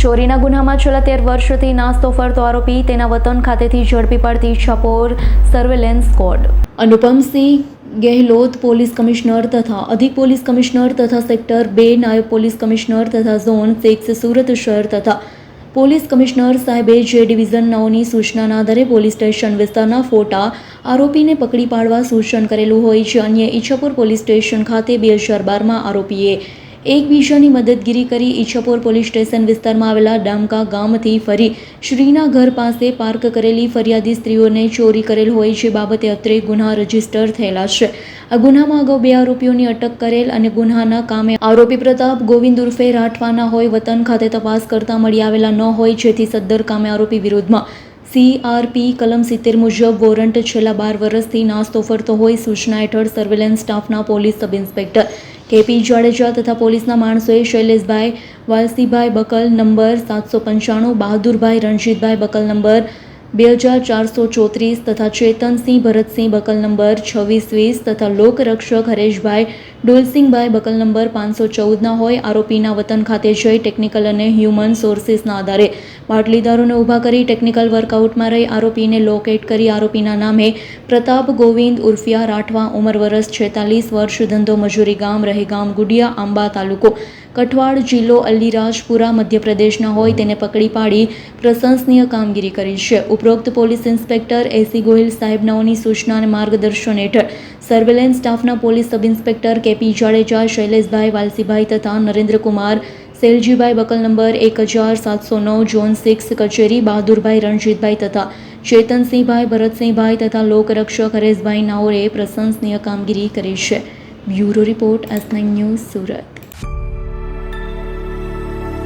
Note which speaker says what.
Speaker 1: ચોરીના ગુનામાં છેલ્લા તેર વર્ષથી નાસ્તો ફરતો આરોપી તેના વતન ખાતેથી ઝડપી પાડતી છપોર surveillance squad. Anupamsinh Gehlot police commissioner તથા અધિક પોલીસ કમિશનર તથા સેક્ટર બે નાયબ પોલીસ કમિશનર તથા ઝોન સિક્સ સુરત શહેર તથા પોલીસ કમિશનર સાહેબે જે ડિવિઝન નવની સૂચનાના આધારે પોલીસ સ્ટેશન વિસ્તારના ફોટા આરોપીને પકડી પાડવા સૂચન કરેલું હોય છે. અન્ય ઈચ્છાપુર પોલીસ સ્ટેશન ખાતે બે હજાર બારમાં આરોપીએ એકબીજાની મદદગીરી કરી ઈચ્છાપુર પોલીસ સ્ટેશન વિસ્તારમાં આવેલા ડામકા ગામથી ફરી શ્રીના ઘર પાસે પાર્ક કરેલી ફરિયાદી સ્ત્રીઓને ચોરી કરેલ હોય છે બાબતે અત્રે ગુના રજિસ્ટર થયેલા છે. આ ગુનામાં અગાઉ બે આરોપીઓની અટક કરેલ અને ગુનાના કામે આરોપી પ્રતાપ ગોવિંદ ઉર્ફે રાઠવાના હોય, વતન ખાતે તપાસ કરતા મળી આવેલા ન હોય, જેથી સદ્દર કામે આરોપી વિરુદ્ધમાં સીઆરપી કલમ સિત્તેર મુજબ વોરંટ છેલ્લા બાર વર્ષથી નાસ્તો ફરતો હોય સૂચના હેઠળ સર્વેલન્સ સ્ટાફના police sub inspector KP Jadeja તથા પોલીસના માણસોએ શૈલેષભાઈ વાલસીભાઈ બકલ નંબર સાતસો પંચાણું, બહાદુરભાઈ રણજીતભાઈ બકલ નંબર બે હજાર ચારસો ચોત્રીસ તથા ચેતનસિંહ ભરતસિંહ બકલ નંબર છવ્વીસ વીસ તથા લોકરક્ષક હરેશભાઈ ડોલસિંહભાઈ બકલ નંબર પાંચસો ચૌદના હોય. આરોપીના વતન ખાતે જઈ ટેકનિકલ અને હ્યુમન સોર્સિસના આધારે પાટલીદારોને ઊભા કરી ટેકનિકલ વર્કઆઉટમાં રહી આરોપીને લોકેટ કરી આરોપીના નામે પ્રતાપ ગોવિંદ ઉર્ફિયા રાઠવા, ઉંમર વરસ છેતાલીસ વર્ષ, ધંધો મજૂરી ગામ, રહેગામ, ગુડિયા, આંબા તાલુકો, કઠવાડ જિલ્લો, અલીરાજપુરા, મધ્યપ્રદેશના હોય. તેને પકડી પાડી પ્રશંસનીય કામગીરી કરી છે. ઉપરોક્ત પોલીસ ઇન્સ્પેક્ટર એસી ગોહિલ સાહેબનાઓની સૂચના અને માર્ગદર્શન હેઠળ સર્વેલન્સ સ્ટાફના police sub inspector KP Jadeja, Shaileshbhai Valsibhai તથા નરેન્દ્રકુમાર, સેલજીભાઈ બકલ નંબર એક હજાર સાતસો નવ, ઝોન સિક્સ કચેરી, બહાદુરભાઈ રણજીતભાઈ તથા ચેતનસિંહભાઈ ભરતસિંહભાઈ તથા લોકરક્ષક હરેશભાઈ નાઓરે પ્રશંસનીય કામગીરી કરી છે. Bureau report S news Surat.